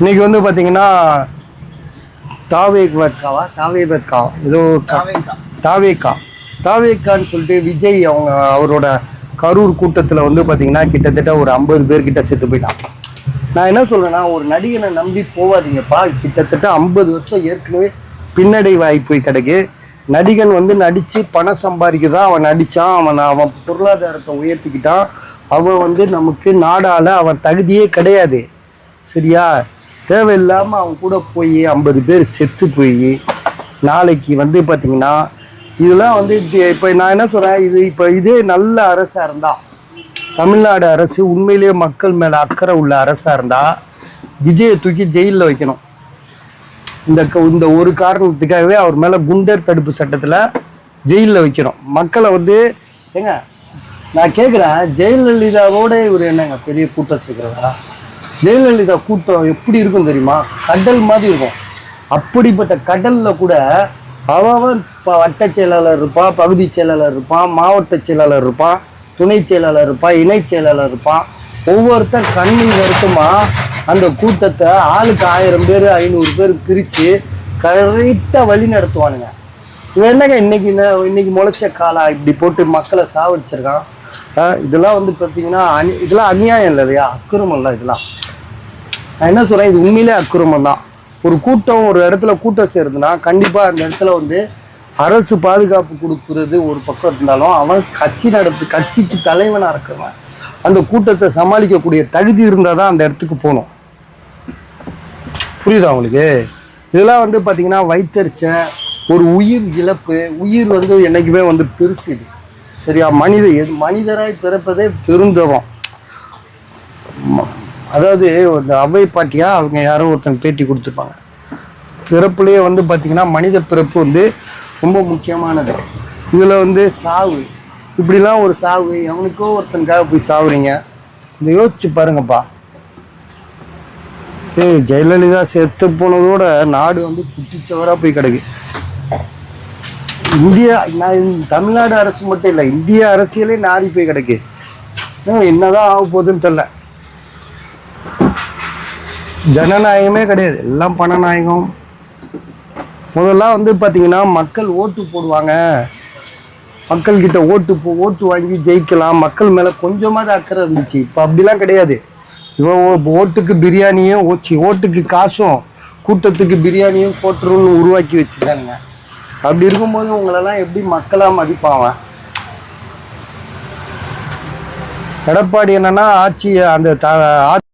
இன்னைக்கு வந்து பார்த்தீங்கன்னா தாவேக்வர்காவா தாவேபத்காவா ஏதோ தாவேக்கா. தாவேக்கான்னு சொல்லிட்டு விஜய் அவங்க அவரோட கரூர் கூட்டத்தில் வந்து பார்த்தீங்கன்னா கிட்டத்தட்ட ஒரு ஐம்பது பேர்கிட்ட செத்து போயிட்டான். நான் என்ன சொல்றேன்னா ஒரு நடிகனை நம்பி போவாதீங்கப்பா. கிட்டத்தட்ட ஐம்பது வருஷம் ஏற்கனவே பின்னடைவாகி போய் கிடக்கு. நடிகன் வந்து நடித்து பணம் சம்பாதிக்கதான் அவன் நடித்தான் அவன் அவன் பொருளாதாரத்தை உயர்த்திக்கிட்டான். அவன் வந்து நமக்கு நாடால அவன் தகுதியே கிடையாது. சரியா? தேவையில்லாமல் அவங்க கூட போய் ஐம்பது பேர் செத்து போய் நாளைக்கு வந்து பார்த்திங்கன்னா இதெல்லாம் வந்து இப்போ நான் என்ன சொல்கிறேன் இது இப்போ இதே நல்ல அரசாக இருந்தால் தமிழ்நாடு அரசு உண்மையிலேயே மக்கள் மேலே அக்கறை உள்ள அரசாக இருந்தால் விஜயை தூக்கி ஜெயிலில் வைக்கணும். இந்த க- இந்த ஒரு காரணத்துக்காகவே அவர் மேலே குண்டர் தடுப்பு சட்டத்தில் ஜெயிலில் வைக்கணும். மக்களை வந்து ஏங்க நான் கேட்குறேன் ஜெயலலிதாவோட இவர் என்னங்க பெரிய கூட்டம் சேர்க்குறதா ஜெயலலிதா கூட்டம் எப்படி இருக்கும் தெரியுமா? கடல் மாதிரி இருக்கும். அப்படிப்பட்ட கடலில் கூட அவன் இப்போ வட்ட செயலாளர் இருப்பான் பகுதி செயலாளர் இருப்பான் மாவட்ட செயலாளர் இருப்பான் துணை செயலாளர் இருப்பான் இணை செயலாளர் இருப்பான் ஒவ்வொருத்தன் கண்ணில் வருத்தமா அந்த கூட்டத்தை ஆளுக்கு ஆயிரம் பேர் ஐநூறு பேர் பிரித்து கரெக்டாக வழி நடத்துவானுங்க. இவன் என்னங்க இன்னைக்கு இன்னைக்கு முளைச்ச காலா இப்படி போட்டு மக்களை சாவடிச்சிருக்கான்? இதெல்லாம் வந்து பார்த்தீங்கன்னா அந் இதெல்லாம் அநியாயம் இல்லை இல்லையா? அக்கிரமம் இல்லை இதெல்லாம். நான் என்ன சொல்கிறேன் இது உண்மையிலே அக்கிரமம் தான். ஒரு கூட்டம் ஒரு இடத்துல கூட்டம் சேருதுன்னா கண்டிப்பாக அந்த இடத்துல வந்து அரசு பாதுகாப்பு கொடுக்கறது ஒரு பக்கம் இருந்தாலும் அவன் கட்சி நடத்து கட்சிக்கு தலைவனாக இருக்கிறவன் அந்த கூட்டத்தை சமாளிக்கக்கூடிய தகுதி இருந்தால் தான் அந்த இடத்துக்கு போகணும். புரியுதா உங்களுக்கு? இதெல்லாம் வந்து பார்த்தீங்கன்னா வைத்தறிச்ச ஒரு உயிர் இழப்பு உயிர் வந்து என்னைக்குமே வந்து பெருசு இது சரியா? மனித எது- மனிதராய் பிறப்பதே பெருந்தவம். அதாவது இந்த அவை பாட்டியாக அவங்க யாரோ ஒருத்தங்க பேட்டி கொடுத்துருப்பாங்க. பிறப்புலேயே வந்து பார்த்திங்கன்னா மனித பிறப்பு வந்து ரொம்ப முக்கியமானது. இதில் வந்து சாவு. இப்படிலாம் ஒரு சாவு எவனுக்கோ ஒருத்தனுக்காக போய் சாவுறீங்க? இந்த யோசிச்சு பாருங்கப்பா. ஏய் ஜெயலலிதா செத்து போனதோட நாடு வந்து குட்டிச்சவராக போய் கிடக்கு. இந்தியா நான் தமிழ்நாடு அரசு மட்டும் இல்லை இந்திய அரசியலே நாரி போய் கிடக்கு. என்னதான் ஆக போகுதுன்னு தெரில ஜனநாயகமே கிடையாது. எல்லாம் பணநாயகம். முதல்ல வந்து பார்த்தீங்கன்னா மக்கள் ஓட்டு போடுவாங்க. மக்கள்கிட்ட ஓட்டு போ ஓட்டு வாங்கி ஜெயிக்கலாம். மக்கள் மேலே கொஞ்சமாவது அக்கறை இருந்துச்சு. இப்போ அப்படிலாம் கிடையாது. இவன் ஓட்டுக்கு பிரியாணியும் ஓச்சி ஓட்டுக்கு காசும் கூட்டத்துக்கு பிரியாணியும் போட்டுருன்னு உருவாக்கி வச்சுருக்கானுங்க அப்படி இருக்கும்போது உங்களெல்லாம் எப்படி மக்களாக மதிப்பாவன் எடப்பாடி என்னன்னா ஆட்சி அந்த த- ஆட்சி